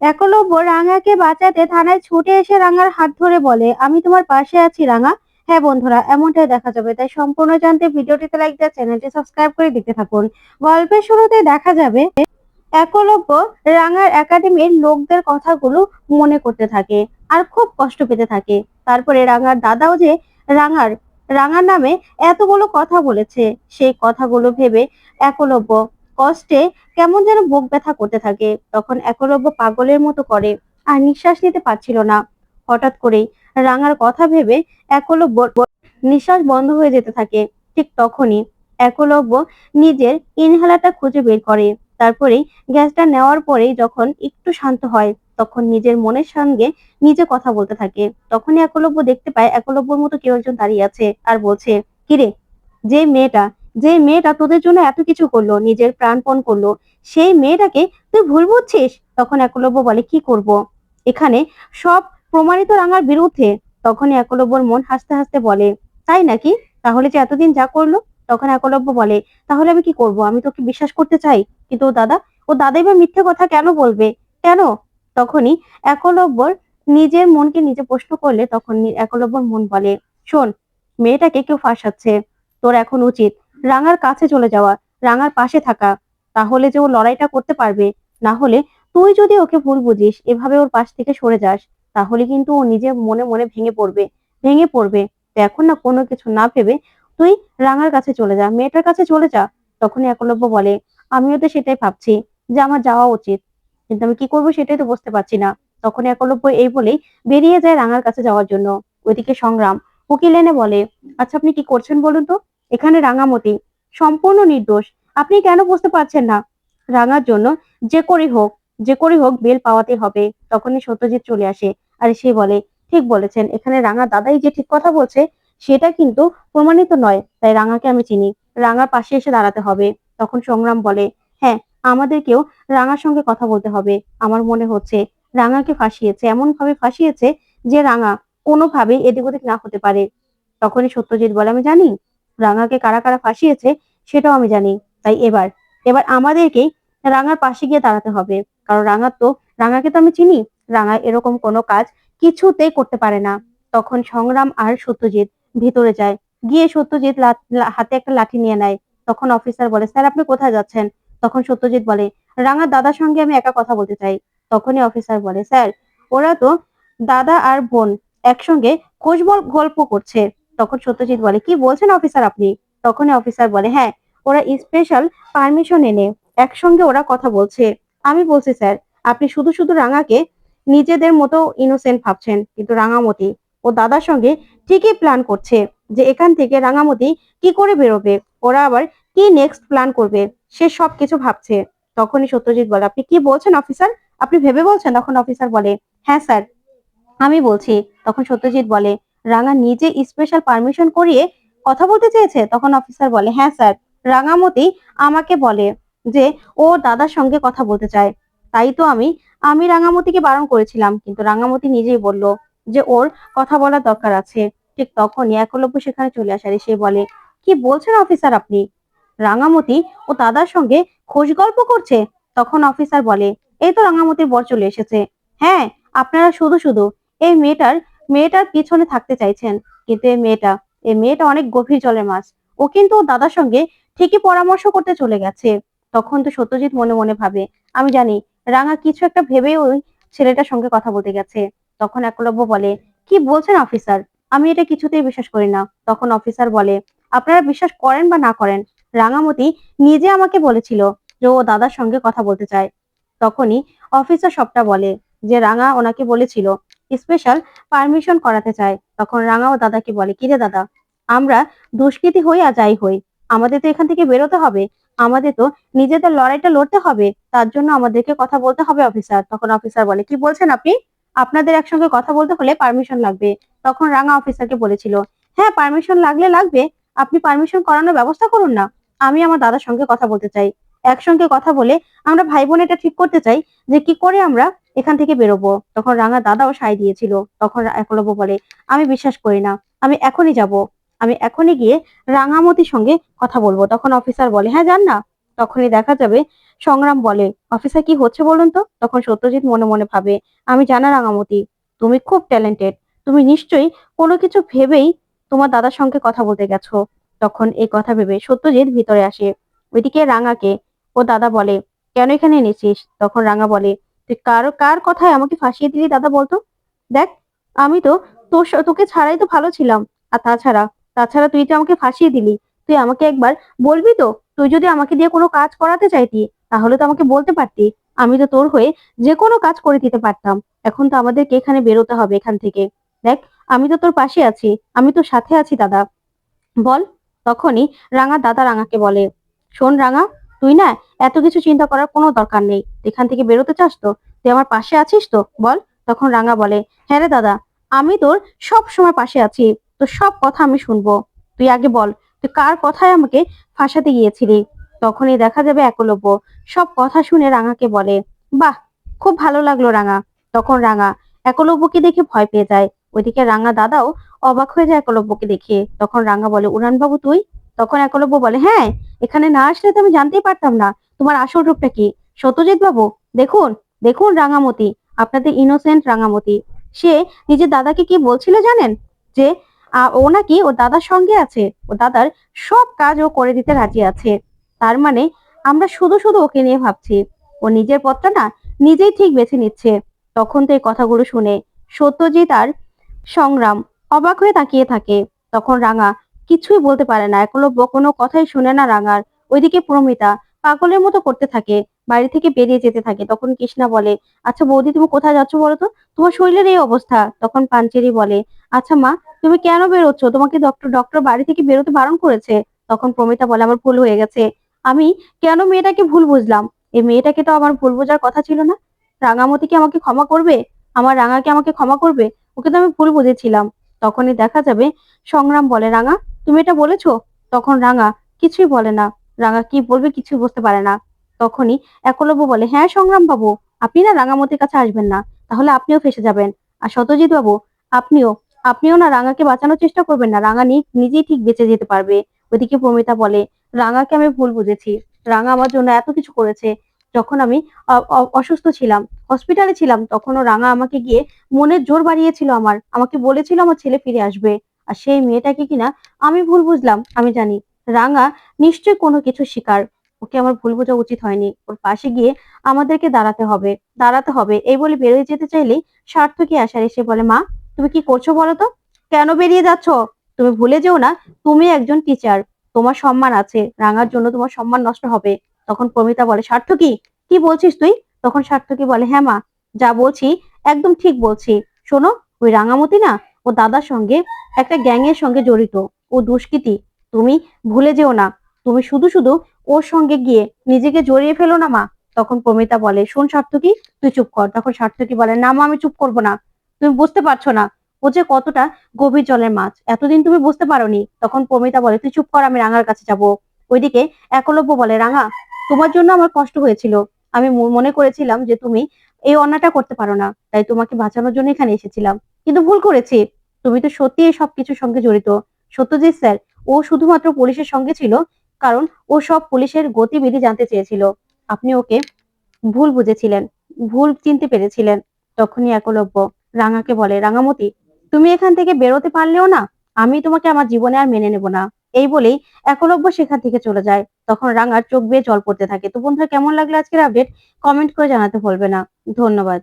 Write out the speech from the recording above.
একলব্য রাঙাকে বাঁচাতে থানায় ছুটে এসে রাঙার হাত ধরে বলে, আমি তোমার পাশে আছি রাঙা। হ্যাঁ বন্ধুরা, এমনটাই দেখা যাবে। তাই সম্পূর্ণ জানতে ভিডিওটিতে লাইক দিয়ে চ্যানেলটি সাবস্ক্রাইব করে দেখতে থাকুন। গল্পের শুরুতে দেখা যাবে একলব্য রাঙার একাডেমির লোকদের কথাগুলো মনে করতে থাকে আর খুব কষ্ট পেতে থাকে। তারপরে রাঙার দাদাও যে রাঙার রাঙার নামে এতগুলো কথা বলেছে, সেই কথাগুলো ভেবে একলব্য কষ্টে কেমন যেন বুক ব্যথা করতে থাকে। তখন একলব্য পাগলের মতো করে, আর নিঃশ্বাস নিতে পারছিল না। হঠাৎ করেই রাঙার কথা ভেবে একলব্য নিঃশ্বাস বন্ধ হয়ে যেতে থাকে। ঠিক তখনই একলব্য নিজের ইনহেলারটা খুঁজে বের করে। তারপরেই গ্যাসটা নেওয়ার পরেই যখন একটু শান্ত হয়, তখন নিজের মনের সঙ্গে নিজে কথা বলতে থাকে। তখনই একলব্য দেখতে পায় একলব্যর মতো কেউ একজন দাঁড়িয়ে আছে আর বলছে, কিরে, যে মেয়েটা যে মেয়েটা তোদের জন্য এত কিছু করল, নিজের প্রাণপণ করল, সেই মেয়েটাকে তুই ভুল বুঝছিস? তখন একলব্য বলে, কি করব? এখানে সব প্রমাণিত রাঙার বিরুদ্ধে তখনই একলব্যর মন হাসতে হাসতে বলে, তাই নাকি? তাহলে যে এতদিন যা করল? তখন একলব্য বলে, তাহলে আমি কি করব? আমি তোকে বিশ্বাস করতে চাই। কিন্তু ও দাদা, ও দাদাই বা মিথ্যে কথা কেন বলবে? কেন? তখনই একলব্যর নিজের মনকে নিজে প্রশ্ন করলে তখন একলব্যর মন বলে, শোন, মেয়েটাকে কেউ ফাঁসাচ্ছে। তোর এখন উচিত রাঙার কাছে চলে যাওয়া, রাঙার পাশে থাকা, তাহলে যে ও লড়াইটা করতে পারবে, না হলে তুই যদি ওকে ভুল বুঝিস, এভাবে ওর পাশ থেকে সরে যাস, তাহলে কিন্তু ও নিজে মনে মনে ভেঙে পড়বে ভেঙে পড়বে। এখন না কোনো কিছু না ভেবে তুই রাঙার কাছে চলে যা, মেয়েটার কাছে চলে যা, তখনই একলব্য বলে, আমিও তো সেটাই ভাবছি যে আমার যাওয়া উচিত। কিন্তু আমি কি করব সেটাই তো বুঝতে পারছি না। তখন একলব্য এই বলেই বেরিয়ে যায় রাঙার কাছে যাওয়ার জন্য। ওইদিকে সংগ্রাম, উকিল এনে বলে আচ্ছা আপনি কি করছেন বলুন তো? এখানে রাঙামতি, সম্পূর্ণ নির্দোষ। আপনি কেন বুঝতে পারছেন না? রাঙার জন্য যে করেই হোক, যে করে হোক বেল পাওয়াতে হবে। তখনই সত্যজিৎ চলে আসে। আর সে বলে, ঠিক বলেছেন, এখানে রাঙা দাদাই যে ঠিক কথা বলছে, সেটা কিন্তু প্রমাণিত নয়। তাই রাঙাকে আমি চিনি। রাঙার পাশে এসে দাঁড়াতে হবে। তখন সংগ্রাম বলে হ্যাঁ আমাদেরকেও রাঙার সঙ্গে কথা বলতে হবে। আমার মনে হচ্ছে রাঙাকে ফাঁসিয়েছে এমন ভাবে ফাঁসিয়েছে যে রাঙা কোনোভাবেই এদিক ওদিক না হতে পারে। তখনই সত্যজিৎ বলে, আমি জানি রাঙাকে কারা কারা ফাঁসিয়েছে সেটাও আমি জানি। তাই এবার এবার আমাদেরকেই রাঙার পাশে গিয়ে দাঁড়াতে হবে। কারণ রাঙার তো, রাঙাকে তো আমি চিনি। রাঙা এরকম কোনো কাজ কিছুতেই করতে পারে না। তখন সংগ্রাম আর সত্যজিৎ ভিতরে যায়। গিয়ে সত্যজিৎ হাতে একটা লাঠি নিয়ে নেয়। তখন অফিসার বলে, স্যার, আপনি কোথায় যাচ্ছেন? তখন সত্যজিৎ বলে রাঙার দাদার সঙ্গে আমি একা কথা বলতে চাই। তখনই অফিসার বলে, স্যার, ওরা তো দাদা আর বোন একসঙ্গে খোঁজবল গল্প করছে। তখন সত্যজিৎ বলে, কি বলছেন অফিসার আপনি? তখনই অফিসার বলে হ্যাঁ ওরা স্পেশাল পারমিশন এনে একসঙ্গে ওরা কথা বলছে। আমি বলছি, স্যার, আপনি শুধু শুধু রাঙাকে নিজেদের মতো ইনোসেন্ট ভাবছেন, কিন্তু রাঙামতি, ও দাদার সঙ্গে ঠিকই প্ল্যান করছে যে এখান থেকে রাঙামতি কি করে বেরোবে, ওরা আবার কি নেক্সট প্ল্যান করবে, সে সব কিছু ভাবছে। তখনই সত্যজিৎ বলে, আপনি কি বলছেন অফিসার আপনি ভেবে বলছেন? তখন অফিসার বলে হ্যাঁ স্যার, আমি বলছি। তখন সত্যজিৎ বলে রাঙা নিজে স্পেশাল পারমিশন করিয়ে কথা বলতে চেয়েছে, তখন অফিসার বলে হ্যাঁ স্যার রাঙামতি আমাকে বলে যে, ও দাদার সঙ্গে কথা বলতে চায়। তাই তো আমি আমি রাঙামতিকে বারণ করেছিলাম, কিন্তু রাঙামতি নিজেই বলল যে, ওর কথা বলার দরকার আছে। ঠিক তখনই একলব্য সেখানে চলে আসার সে বলে, কি বলছেন অফিসার আপনি? রাঙামতি ও দাদার সঙ্গে খোঁজ গল্প করছে? তখন অফিসার বলে, এই তো রাঙামতির বর চলে এসেছে। হ্যাঁ আপনারা শুধু শুধু, এই মেয়েটার মেয়েটার পিছনে থাকতে চাইছেন, কিন্তু এই মেয়েটা এই মেয়েটা অনেক গভীর জলের মাছ। ও কিন্তু দাদার সঙ্গে ঠিকই পরামর্শ করতে চলে গেছে। তখন তো সত্যজিৎ মনে মনে ভাবে, আমি জানি, রাঙা কিছু একটা ভেবে ওই ছেলেটার সঙ্গে কথা বলতে গেছে। তখন একলব্য বলে, কি বলছেন অফিসার? আমি এটা কিছুতেই বিশ্বাস করি না। তখন অফিসার বলে, আপনারা বিশ্বাস করেন বা না করেন, রাঙামতি নিজে আমাকে বলেছিল যে ও দাদার সঙ্গে কথা বলতে চায়। তখনই অফিসার সবটা বলে যে, রাঙা ওনাকে বলেছিল স্পেশাল পারমিশন করাতে চায়। তখন রাঙা ও দাদাকে বলে, কি রে দাদা, আমরা দুষ্কৃতী হই আর যাই হই। আমাদের তো এখান থেকে বেরোতে হবে। আমাদের তো নিজেদের লড়াইটা লড়তে হবে। তার জন্য আমাদেরকে কথা বলতে হবে, অফিসার। তখন অফিসার বলে, কি বলছেন আপনি? আপনাদের একসঙ্গে কথা বলতে হলে পারমিশন লাগবে। তখন রাঙা অফিসারকে বলেছিল হ্যাঁ পারমিশন লাগলে লাগবে। আপনি পারমিশন করানোর ব্যবস্থা করুন না। আমি আমার দাদার সঙ্গে কথা বলতে চাই। একসঙ্গে কথা বলে আমরা ভাই বোন এটা ঠিক করতে চাই যে কি করে আমরা এখান থেকে বেরোবো। তখন রাঙা দাদাও সাই দিয়েছিল। তখন একলব্য বলে, আমি বিশ্বাস করি না। আমি এখনই যাব। আমি এখনই গিয়ে রাঙামতির সঙ্গে কথা বলব। তখন অফিসার বলে হ্যাঁ যান না। তখনই দেখা যাবে, সংগ্রাম বলে, অফিসার, কি হচ্ছে বলুন তো? তখন সত্যজিৎ মনে মনে ভাবে, আমি জানা রাঙামতি। তুমি খুব ট্যালেন্টেড। তুমি নিশ্চয়ই কোনো কিছু ভেবেই তোমার দাদার সঙ্গে কথা বলতে গেছো। তখন এই কথা ভেবে সত্যজিৎ ভিতরে আসে। ওইদিকে রাঙাকে ও দাদা বলে, কেন এখানে এনেছিস? তখন রাঙা বলে কার কার কথায় আমাকে ফাঁসিয়ে দিলি দাদা বলতো? দেখ, আমি তো তোর তোকে ছাড়াই তো ভালো ছিলাম। আর তাছাড়া তাছাড়া তুই তো আমাকে ফাঁসিয়ে দিলি, তুই আমাকে একবার বলবি তো? তুই যদি আমাকে দিয়ে কোনো কাজ করাতে চাইতি, তাহলে তো আমাকে বলতে পারতি। আমি তো তোর হয়ে যে কোনো কাজ করে দিতে পারতাম। এখন তো আমাদেরকে এখানে বেরোতে হবে এখান থেকে। দেখ, আমি তো তোর পাশে আছি, আমি তোর সাথে আছি দাদা। বল, তখনই রাঙা দাদা রাঙাকে বলে, শোন রাঙা তুই না এত কিছু চিন্তা করার কোনো দরকার নেই। এখান থেকে বেরোতে চাস তো? তুই আমার পাশে আছিস তো? বল। তখন রাঙা বলে হ্যাঁ রে দাদা, আমি তোর সব সময় পাশে আছি। তোর সব কথা আমি শুনব। তুই আগে বল, তুই কার কথায় আমাকে ফাঁসাতে গিয়েছিলি? তখনই দেখা যাবে একলব্য। সব কথা শুনে রাঙাকে বলে, বাহ, খুব ভালো লাগল রাঙা। তখন রাঙা একলব্যকে দেখে ভয় পেয়ে যায়। ওইদিকে রাঙা দাদাও অবাক হয়ে যায় একলব্যকে দেখে। তখন রাঙা বলে উড়ান বাবু তুই? তখন একলব্য বলে হ্যাঁ এখানে না আসলে তো আমি জানতেই পারতাম না। তোমার আসল রূপটা কি? সত্যজিৎ বাবু, দেখুন দেখুন রাঙামতি, আপনাদের ইনোসেন্ট রাঙামতি। সে নিজের দাদাকে কি বলছিল জানেন? যে ও নাকি ও দাদার সঙ্গে আছে, ও দাদার সব কাজ ও করে দিতে রাজি আছে। তার মানে আমরা শুধু শুধু ওকে নিয়ে ভাবছি। ও নিজের পথটা না নিজেই ঠিক বেছে নিচ্ছে। তখন তো এই কথাগুলো শুনে সত্যজিৎ আর সংগ্রাম অবাক হয়ে তাকিয়ে থাকে। তখন রাঙা কিছুই বলতে পারে না। একলব্য কোনো কথাই শুনে না রাঙার। ওইদিকে প্রমিতা পাগলের মতো করতে থাকে, বাড়ি থেকে বেরিয়ে যেতে থাকে। তখন কৃষ্ণা বলে আচ্ছা বৌদি, তুমি কোথায় যাচ্ছ বলো তো তোমার শরীরের এই অবস্থা। তখন পাঞ্চেরি বলে আচ্ছা মা, তুমি কেন বেরোচ্ছ? তোমাকে ডক্টর ডক্টর বাড়ি থেকে বেরোতে বারণ করেছে। তখন প্রমিতা বলে, আমার ভুল হয়ে গেছে। আমি কেন মেয়েটাকে ভুল বুঝলাম? এই মেয়েটাকে তো আমার ভুল বোঝার কথা ছিল না। রাঙামতি কি আমাকে ক্ষমা করবে? আমার রাঙাকে আমাকে ক্ষমা করবে? ওকে তো আমি ভুল বুঝেছিলাম। তখনই দেখা যাবে, সংগ্রাম বলে, রাঙা তুমি এটা বলেছ? তখন রাঙা কিছুই বলে না। রাঙা কি বলবে কিছুই বুঝতে পারে না। তখনই একলব্য বলে হ্যাঁ সংগ্রাম বাবু আপনি না রাঙামতির কাছে আসবেন না। তাহলে আপনিও ফেসে যাবেন। আর সত্যজিৎ বাবু আপনিও আপনিও না রাঙাকে বাঁচানোর চেষ্টা করবেন না। রাঙা নিজেই ঠিক বেঁচে যেতে পারবে। ওইদিকে প্রমিতা বলে, রাঙাকে আমি ভুল বুঝেছি। রাঙা আমার জন্য এত কিছু করেছে। যখন আমি অসুস্থ ছিলাম, হসপিটালে ছিলাম, তখনও রাঙা আমাকে গিয়ে মনের জোর বাড়িয়েছিল আমার। আমাকে বলেছিল আমার ছেলে ফিরে আসবে। আর সেই মেয়েটাকে কিনা আমি ভুল বুঝলাম, আমি জানি। রাঙা নিশ্চয় কোনো কিছু শিকার। ওকে আমার ভুল বোঝা উচিত হয়নি। ওর পাশে গিয়ে আমাদেরকে দাঁড়াতে হবে দাঁড়াতে হবে। এই বলে বেরিয়ে যেতে চাইলেই সার্থকী আসার এসে বলে, মা, তুমি কি করছ বলো তো? কেন বেরিয়ে যাচ্ছ? তুমি ভুলে যেও না, তুমি একজন টিচার তোমার সম্মান আছে। রাঙার জন্য তোমার সম্মান নষ্ট হবে। তখন প্রমিতা বলে, সার্থকী, কি বলছিস তুই? তখন সার্থকী বলে হ্যাঁ মা, যা বলছি, একদম ঠিক বলছি। শোনো, ওই রাঙামতি না ও দাদার সঙ্গে একটা গ্যাং এর সঙ্গে জড়িত। ও দুষ্কৃতী, তুমি ভুলে যেও না। তুমি শুধু শুধু ওর সঙ্গে গিয়ে নিজেকে জড়িয়ে ফেলো না মা। তখন প্রমিতা বলে, শোন সার্থকী, তুই চুপ কর। তখন সার্থকী বলে, না মা, আমি চুপ করব না। তুমি বুঝতে পারছ না। ও যে কতটা গভীর জলের মাছ। এতদিন তুমি বুঝতে পারোনি। তখন প্রমিতা বলে, তুই চুপ কর, আমি রাঙার কাছে যাব। ওইদিকে একলব্য বলে, রাঙা, তোমার জন্য আমার কষ্ট হয়েছিল। আমি মনে করেছিলাম যে তুমি এই অন্যটা করতে পারো না। তাই তোমাকে বাঁচানোর জন্য এখানে এসেছিলাম। কিন্তু ভুল করেছি। তুমি তো সত্যি এই সবকিছুর সঙ্গে জড়িত। সত্যজিৎ স্যার, ও শুধুমাত্র পুলিশের সঙ্গে ছিল, কারণ ও সব পুলিশের গতিবিধি জানতে চেয়েছিল। আপনি ওকে ভুল বুঝেছিলেন, ভুল চিনতে পেরেছিলেন। তখনই একলব্য রাঙাকে বলে, রাঙামতি, তুমি এখান থেকে বেরোতে পারলেও না, আমি তোমাকে আমার জীবনে আর মেনে নেব না। এই বলেই একলব্য সেখান থেকে চলে যায়। তখন রাঙার চোখ বেয়ে জল পড়তে থাকে। তো বন্ধুরা, কেমন লাগল আজকের আপডেট কমেন্ট করে জানাতে ভুলবে না। ধন্যবাদ।